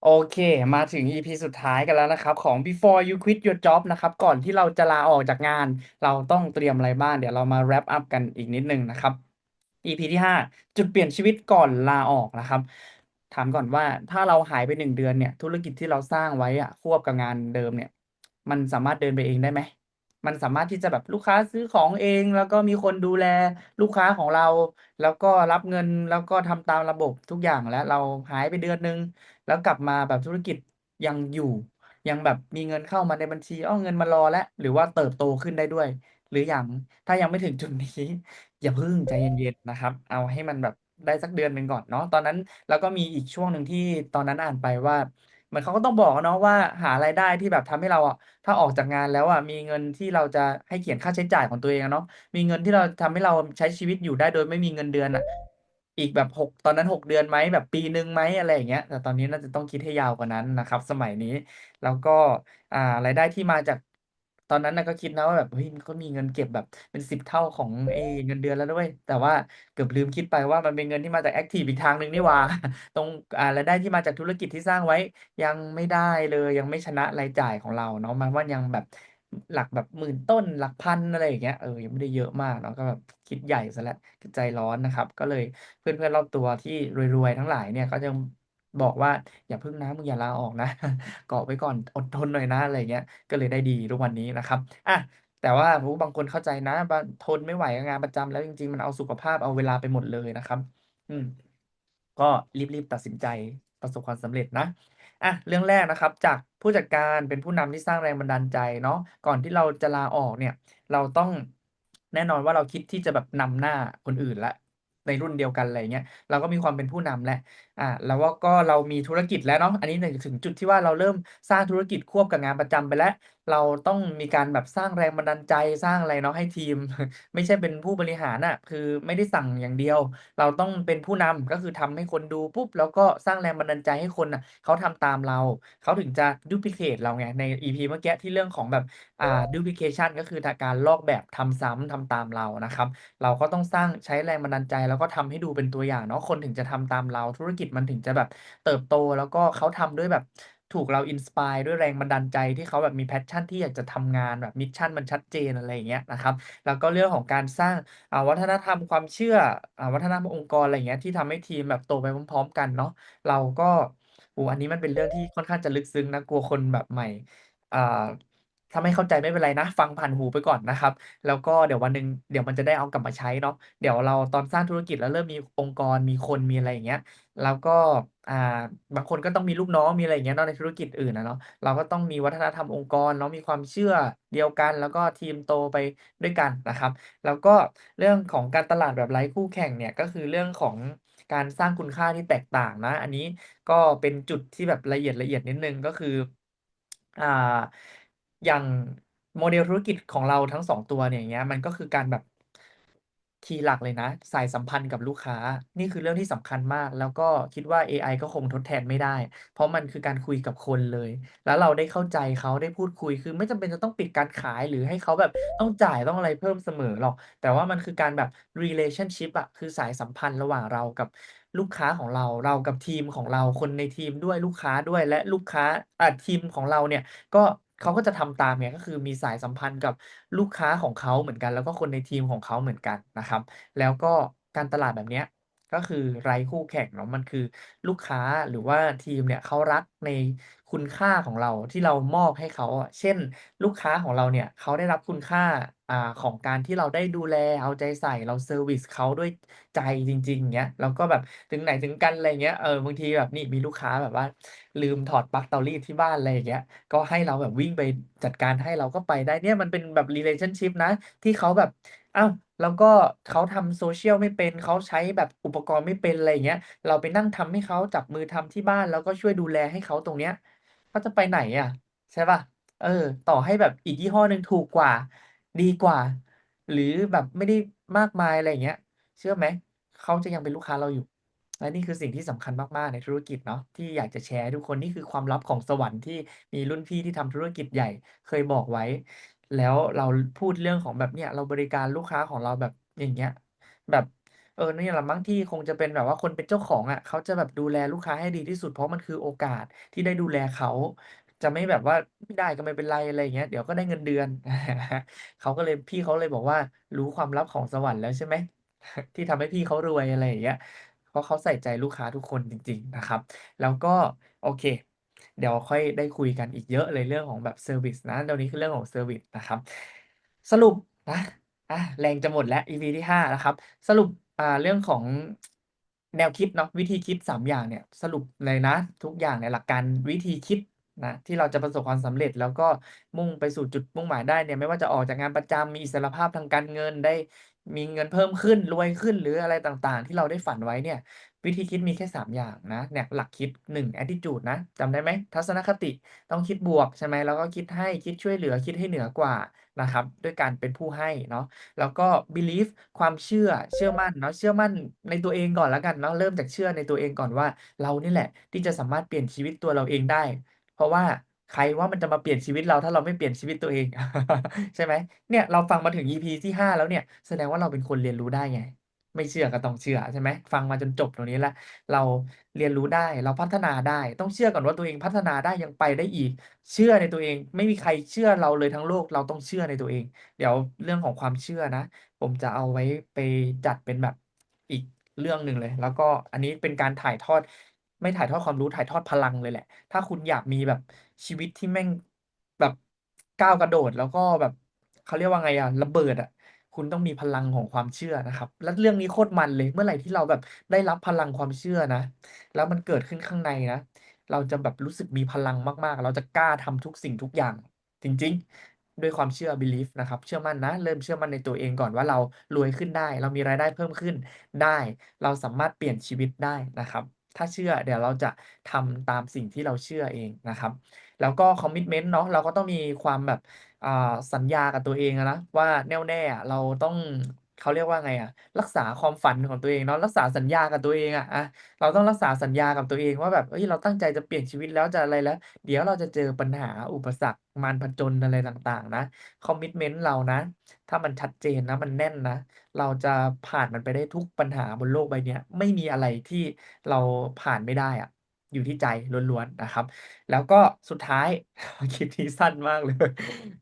โอเค มาถึง EP สุดท้ายกันแล้วนะครับ ของ Before You Quit Your Job นะครับ ก่อนที่เราจะลาออกจากงาน เราต้องเตรียมอะไรบ้าง เดี๋ยวเรามา wrap up กันอีกนิดนึงนะครับ EP ที่ 5 จุดเปลี่ยนชีวิตก่อนลาออกนะครับ ถามก่อนว่าถ้าเราหายไปหนึ่งเดือนเนี่ย ธุรกิจที่เราสร้างไว้อะควบกับงานเดิมเนี่ย มันสามารถเดินไปเองได้ไหม มันสามารถที่จะแบบลูกค้าซื้อของเอง แล้วก็มีคนดูแลลูกค้าของเรา แล้วก็รับเงินแล้วก็ทำตามระบบทุกอย่างแล้วเราหายไปเดือนหนึ่งแล้วกลับมาแบบธุรกิจยังอยู่ ยังแบบมีเงินเข้ามาในบัญชีอ้อเงินมารอแล้วหรือว่าเติบโตขึ้นได้ด้วย หรือยังถ้ายังไม่ถึงจุดนี้ อย่าพึ่งใจเย็นๆนะครับ เอาให้มันแบบได้สักเดือนหนึ่งก่อนเนาะตอนนั้นแล้วก็มีอีกช่วงหนึ่งที่ตอนนั้นอ่านไปว่า เหมือนเขาก็ต้องบอกอะเนาะว่า หารายได้ที่แบบทำให้เราอะ ถ้าออกจากงานแล้วอะมีเงินที่เราจะให้เขียนค่าใช้จ่ายของตัวเองอะเนาะ มีเงินที่เรา ทำให้เราใช้ชีวิตอยู่ได้โดยไม่มีเงินเดือนอะ อีกแบบ 6 ตอนนั้น 6 เดือนไหม แบบปีหนึ่งไหม อะไรอย่างเงี้ย แต่ตอนนี้น่าจะต้องคิดให้ยาวกว่านั้นนะครับสมัยนี้ แล้วก็ อ่า รายได้ที่มาจาก ตอนนั้นน่ะก็คิดนะว่าแบบ เฮ้ย มันก็มีเงินเก็บแบบเป็น10เท่าของไอ้เงินเดือนแล้วนะเว้ย แต่ว่าเกือบลืมคิดไปว่ามันเป็นเงินที่มาจากแอ็กทิฟอีกทางหนึ่งนี่หว่า ตรงอ่ารายได้ที่มาจากธุรกิจที่สร้างไว้ ยังไม่ได้เลย ยังไม่ชนะรายจ่ายของเราเนาะมันว่ายังแบบหลักแบบหมื่นต้นหลักพันอะไรอย่างเงี้ยเออยังไม่ได้เยอะมากเนาะก็แบบคิดใหญ่เสียแล้วใจร้อนนะครับ ก็เลยเพื่อนๆรอบตัวที่รวยๆทั้งหลายเนี่ยก็ยัง บอกว่า"อย่าพึ่งนะ มึงอย่าลาออกนะ เกาะไว้ก่อน อดทนหน่อยนะ"อะไรอย่างเงี้ย ก็เลยได้ดีทุกวันนี้นะครับอะแต่ว่า โอ้ บางคนเข้าใจนะ บาง ทนไม่ไหวกับงานประจำแล้ว จริง ๆ มันเอาสุขภาพ เอาเวลาไปหมดเลยนะครับ อืม ก็รีบ ๆ ตัดสินใจ ประสบความสำเร็จนะอะเรื่องแรกนะครับ จากผู้จัดการเป็นผู้นำที่สร้างแรงบันดาลใจเนาะ ก่อนที่เราจะลาออกเนี่ย เราต้อง แน่นอนว่า เราคิดที่จะแบบนำหน้าคนอื่นแล้ว ในรุ่นเดียวกัน อะไรอย่างเงี้ย เราก็มีความเป็นผู้นำแล้ว อ่าแล้วว่าก็เรามีธุรกิจแล้วเนาะอันนี้หนึ่งถึงจุดที่ว่าเราเริ่มสร้างธุรกิจควบกับงานประจำไปแล้ว เราต้องมีการแบบสร้างแรงบันดาลใจสร้างอะไรเนาะให้ทีม ไม่ใช่เป็นผู้บริหารน่ะ คือไม่ได้สั่งอย่างเดียว เราต้องเป็นผู้นำก็คือทำให้คนดูปุ๊บ แล้วก็สร้างแรงบันดาลใจให้คนน่ะเขาทำตามเรา เขาถึงจะ duplicate เราไงใน EP เมื่อกี้ที่เรื่องของแบบอ่า duplication ก็คือการลอกแบบทำซ้ำทำตามเรานะครับ เราก็ต้องสร้างใช้แรงบันดาลใจ แล้วก็ทำให้ดูเป็นตัวอย่างเนาะคนถึงจะทำตามเราธุรกิจมันถึงจะแบบเติบโต แล้วก็เขาทำด้วยแบบถูกเรา inspire ด้วยแรงบันดาลใจที่เขาแบบมี passion ที่อยากจะทำงานแบบมิชชั่นมันชัดเจนอะไรอย่างเงี้ยนะครับ แล้วก็เรื่องของการสร้างอ่าวัฒนธรรมความเชื่ออ่าวัฒนธรรมองค์กรอะไรอย่างเงี้ยที่ทำให้ทีมแบบโตไปพร้อมๆ กันเนาะเราก็โอ้อันนี้มันเป็นเรื่องที่ค่อนข้างจะลึกซึ้งนะกลัวคนแบบใหม่อ่า ถ้าไม่เข้าใจไม่เป็นไรนะ ฟังผ่านหูไปก่อนนะครับ แล้วก็เดี๋ยววันหนึ่งเดี๋ยวมันจะได้เอากลับมาใช้เนาะเดี๋ยวเราตอนสร้างธุรกิจแล้วเริ่มมีองค์กรมีคนมีอะไรอย่างเงี้ย แล้วก็อ่าบางคนก็ต้องมีลูกน้องมีอะไรอย่างเงี้ยเนาะในธุรกิจอื่นอะเนาะเราก็ต้องมีวัฒนธรรมองค์กรเนาะมีความเชื่อเดียวกัน แล้วก็ทีมโตไปด้วยกันนะครับ แล้วก็เรื่องของการตลาดแบบไร้คู่แข่งเนี่ยก็คือเรื่องของการสร้างคุณค่าที่แตกต่างนะ อันนี้ก็เป็นจุดที่แบบละเอียดๆนิดนึงก็คืออ่า อย่างโมเดลธุรกิจของเราทั้ง2ตัวเนี่ยอย่างเงี้ย มันก็คือการแบบคีย์หลักเลยนะ สายสัมพันธ์กับลูกค้า นี่คือเรื่องที่สำคัญมาก แล้วก็คิดว่าเอไอก็คงทดแทนไม่ได้ เพราะมันคือการคุยกับคนเลย แล้วเราได้เข้าใจเขาได้พูดคุย คือไม่จำเป็นจะต้องปิดการขายหรือให้เขาแบบต้องจ่ายต้องอะไรเพิ่มเสมอหรอก แต่ว่ามันคือการแบบ relationship อะคือสายสัมพันธ์ระหว่างเรากับลูกค้าของเรา เรากับทีมของเรา คนในทีมด้วยลูกค้าด้วยและลูกค้าอ่าทีมของเราเนี่ยก็ เขาก็จะทำตามไง ก็คือมีสายสัมพันธ์กับลูกค้าของเขาเหมือนกัน แล้วก็คนในทีมของเขาเหมือนกันนะครับ แล้วก็การตลาดแบบเนี้ย ก็คือไร้คู่แข่งเนาะ มันคือลูกค้าหรือว่าทีมเนี่ยเขารักใน คุณค่าของเราที่เรามอบให้เขาอะ เช่น ลูกค้าของเราเนี่ย เขาได้รับคุณค่า อ่า ของการที่เราได้ดูแล เอาใจใส่ เราเซอร์วิซเขาด้วยใจจริง ๆ อย่างเงี้ย แล้วก็แบบถึงไหนถึงกัน อะไรอย่างเงี้ย เออ บางทีแบบนี่มีลูกค้าแบบว่าลืมถอดปลั๊กเตารีดที่บ้าน อะไรอย่างเงี้ย ก็ให้เราแบบวิ่งไปจัดการให้ เราก็ไปได้ เนี่ยมันเป็นแบบ relationship นะ ที่เขาแบบ อ้าว แล้วก็เขาทำ social ไม่เป็น เขาใช้แบบอุปกรณ์ไม่เป็น อะไรอย่างเงี้ย เราไปนั่งทำให้เขา จับมือทำที่บ้าน แล้วก็ช่วยดูแลให้เขาตรงเนี้ย เขาจะไปไหนอะใช่เปล่า?เออ ต่อให้แบบอีกยี่ห้อหนึ่งถูกกว่า ดีกว่า หรือแบบไม่ได้มากมายอะไรอย่างเงี้ย เชื่อไหม เขาจะยังเป็นลูกค้าเราอยู่ และนี่คือสิ่งที่สำคัญมาก ๆ ในธุรกิจเนาะที่อยากจะแชร์ให้ทุกคน นี่คือความลับของสวรรค์ที่มีรุ่นพี่ที่ทำธุรกิจใหญ่เคยบอกไว้ แล้วเราพูดเรื่องของแบบเนี่ย เราบริการลูกค้าของเราแบบอย่างเงี้ย แบบ เอเนี่ยแหละมั้งที่คงจะเป็นแบบว่าคนเป็นเจ้าของอะเขาจะแบบดูแลลูกค้าให้ดีที่สุด เพราะมันคือโอกาสที่ได้ดูแลเขา จะไม่แบบว่าไม่ได้ก็ไม่เป็นไรอะไรอย่างเงี้ยเดี๋ยวก็ได้เงินเดือน เขาก็เลยพี่เขาเลยบอกว่า"รู้ความลับของสวรรค์แล้วใช่ไหม?ที่ทำให้พี่เขารวย"อะไรอย่างเงี้ยเพราะเขาใส่ใจลูกค้าทุกคนจริง ๆ นะครับ แล้วก็โอเค เดี๋ยวค่อยได้คุยกันอีกเยอะเลยเรื่องของแบบเซอร์วิซนะตรงนี้คือเรื่องของเซอร์วิซนะครับ สรุปนะอาแรงจะหมดแล้ว EP ที่5นะครับ สรุป อ่าเรื่องของแนวคิดเนาะวิธีคิด3อย่างเนี่ย สรุปเลยนะ ทุกอย่างเนี่ยหลักการวิธีคิด นะที่เราจะประสบความสำเร็จ แล้วก็มุ่งไปสู่จุดมุ่งหมายได้เนี่ยไม่ว่าจะออกจากงานประจำมีอิสรภาพทางการเงินได้ มีเงินเพิ่มขึ้นรวยขึ้นหรืออะไรต่างๆ ที่เราได้ฝันไว้เนี่ย วิธีคิดมีแค่ 3 อย่างนะเนี่ยหลักคิด 1 Attitude นะจำได้ไหม?ทัศนคติต้องคิดบวกใช่ไหมแล้วก็คิดให้คิดช่วยเหลือคิดให้เหนือกว่านะครับด้วยการเป็นผู้ให้เนาะแล้วก็ Belief ความเชื่อเชื่อมั่นเนาะเชื่อมั่นในตัวเองก่อนแล้วกันเนาะเริ่มจากเชื่อในตัวเองก่อนว่า เรานี่แหละที่จะสามารถเปลี่ยนชีวิตตัวเราเองได้ เพราะว่าใครว่ามันจะมาเปลี่ยนชีวิตเราถ้าเราไม่เปลี่ยนชีวิตตัวเอง ใช่ไหมเนี่ยเราฟังมาถึง EP ที่5แล้วเนี่ย แสดงว่าเราเป็นคนเรียนรู้ได้ไง ไม่เชื่อก็ต้องเชื่อใช่ไหมฟังมาจนจบตรงนี้แล้วเราเรียนรู้ได้เราพัฒนาได้ ต้องเชื่อก่อนว่าตัวเองพัฒนาได้ยังไปได้อีก เชื่อในตัวเอง ไม่มีใครเชื่อเราเลยทั้งโลกเราต้องเชื่อในตัวเอง เดี๋ยวเรื่องของความเชื่อนะ ผมจะเอาไว้ไปจัดเป็นแบบอีกเรื่องหนึ่งเลย แล้วก็อันนี้เป็นการถ่ายทอด ไม่ถ่ายทอดความรู้ถ่ายทอดพลังเลยแหละ ถ้าคุณอยากมีแบบชีวิตที่แม่งแบบก้าวกระโดด แล้วก็แบบเขาเรียกว่าไงอะระเบิดอะคุณต้องมีพลังของความเชื่อนะครับ แล้วเรื่องนี้โคตรมันเลย เมื่อไหร่ที่เราแบบได้รับพลังความเชื่อนะ แล้วมันเกิดขึ้นข้างในนะ เราจะแบบรู้สึกมีพลังมากๆ เราจะกล้าทำทุกสิ่งทุกอย่าง จริงๆ ด้วยความเชื่อ Belief นะครับ เชื่อมั่นนะ เริ่มเชื่อมั่นในตัวเองก่อนว่าเรารวยขึ้นได้ เรามีรายได้เพิ่มขึ้นได้ เราสามารถเปลี่ยนชีวิตได้นะครับ ถ้าเชื่อเดี๋ยวเราจะทำตามสิ่งที่เราเชื่อเองนะครับ แล้วก็คอมมิชเมนต์เนาะเราก็ต้องมีความแบบสัญญากับตัวเองนะว่าแน่วแน่อะเราต้อง เขาเรียกว่าไงอะ รักษาความฝันของตัวเองเนาะ รักษาสัญญากับตัวเองอะ อะ เราต้องรักษาสัญญากับตัวเองว่าแบบ เฮ้ย เราตั้งใจจะเปลี่ยนชีวิตแล้ว จะอะไรแล้ว เดี๋ยวเราจะเจอปัญหา อุปสรรค มารพจนอะไรต่าง ๆ นะ Commitment เรานะ ถ้ามันชัดเจนนะ มันแน่นนะ เราจะผ่านมันไปได้ทุกปัญหาบนโลกใบเนี้ย ไม่มีอะไรที่เราผ่านไม่ได้อะ อยู่ที่ใจล้วนๆนะครับ แล้วก็สุดท้ายคลิปนี้สั้นมากเลย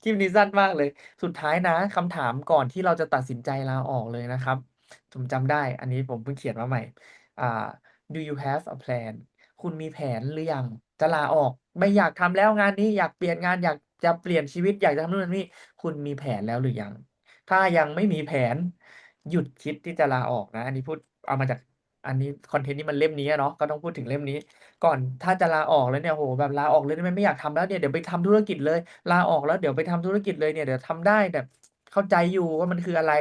คลิปนี้สั้นมากเลย สุดท้ายนะคำถามก่อนที่เราจะตัดสินใจลาออกเลยนะครับผมจำได้ อันนี้ผมเพิ่งเขียนมาใหม่อ่า Do you have a plan คุณมีแผนหรือยังจะลาออก?ไม่อยากทำแล้วงานนี้อยากเปลี่ยนงานอยากจะเปลี่ยนชีวิตอยากจะทำนู่นนี่คุณมีแผนแล้วหรือยัง?ถ้ายังไม่มีแผน หยุดคิดที่จะลาออกนะ อันนี้พูดเอามาจาก อันนี้คอนเทนต์นี้มันเล่มนี้อะเนาะ ก็ต้องพูดถึงเล่มนี้ ก่อนถ้าจะลาออกแล้วเนี่ย โอ้โฮ แบบลาออกเลยได้ไหม ไม่อยากทำแล้วเนี่ย เดี๋ยวไปทำธุรกิจเลย ลาออกแล้วเดี๋ยวไปทำธุรกิจเลยเนี่ย เดี๋ยวทำได้แบบเข้าใจอยู่ว่ามันคืออะไร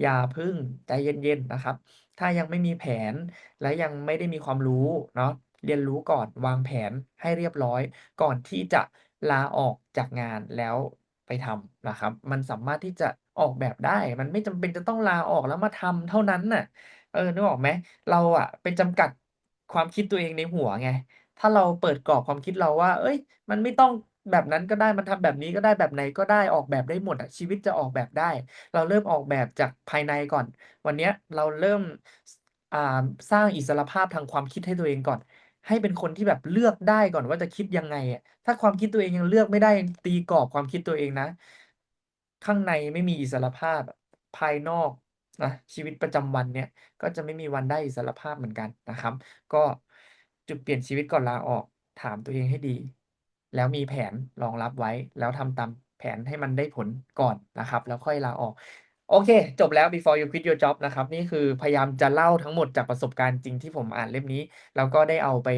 อย่าพึ่ง ใจเย็น ๆ นะครับ ถ้ายังไม่มีแผน และยังไม่ได้มีความรู้เนาะ เรียนรู้ก่อน วางแผนให้เรียบร้อย ก่อนที่จะลาออกจากงานแล้วไปทำนะครับ มันสามารถที่จะออกแบบได้ มันไม่จำเป็นจะต้องลาออกแล้วมาทำเท่านั้นน่ะ เออ นึกออกไหม เราอะไปจำกัดความคิดตัวเองในหัวไง ถ้าเราเปิดกรอบความคิดเราว่าเฮ้ย มันไม่ต้องแบบนั้นก็ได้ มันทำแบบนี้ก็ได้แบบไหนก็ได้ ออกแบบได้หมดอะชีวิตจะออกแบบได้ เราเริ่มออกแบบจากภายในก่อน วันเนี้ยเราเริ่มสอ่าสร้างอิสรภาพทางความคิดให้ตัวเองก่อน ให้เป็นคนที่แบบเลือกได้ก่อนว่าจะคิดยังไงอะถ้าความคิดตัวเองยังเลือกไม่ได้ยังตีกรอบความคิดตัวเองนะ ข้างในไม่มีอิสรภาพ ภายนอก นะชีวิตประจำวันเนี่ยก็จะไม่มีวันได้อิสรภาพเหมือนกันนะครับ ก็จุดเปลี่ยนชีวิตก่อนลาออกถามตัวเองให้ดี แล้วมีแผนรองรับไว้ แล้วทำตามแผนให้มันได้ผลก่อนนะครับ แล้วค่อยลาออก โอเค จบแล้ว Before You Quit Your Job นะครับ นี่คือพยายามจะเล่าทั้งหมดจากประสบการณ์จริงที่ผมอ่านเล่มนี้ แล้วก็ได้เอาไป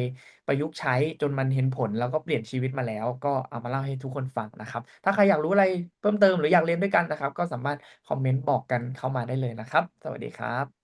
ประยุกต์ใช้จนมันเห็นผล แล้วก็เปลี่ยนชีวิตมาแล้ว ก็เอามาเล่าให้ทุกคนฟังนะครับ ถ้าใครอยากรู้อะไรเพิ่มเติมหรืออยากเรียนด้วยกันนะครับ ก็สามารถคอมเมนต์บอกกันเข้ามาได้เลยนะครับ สวัสดีครับ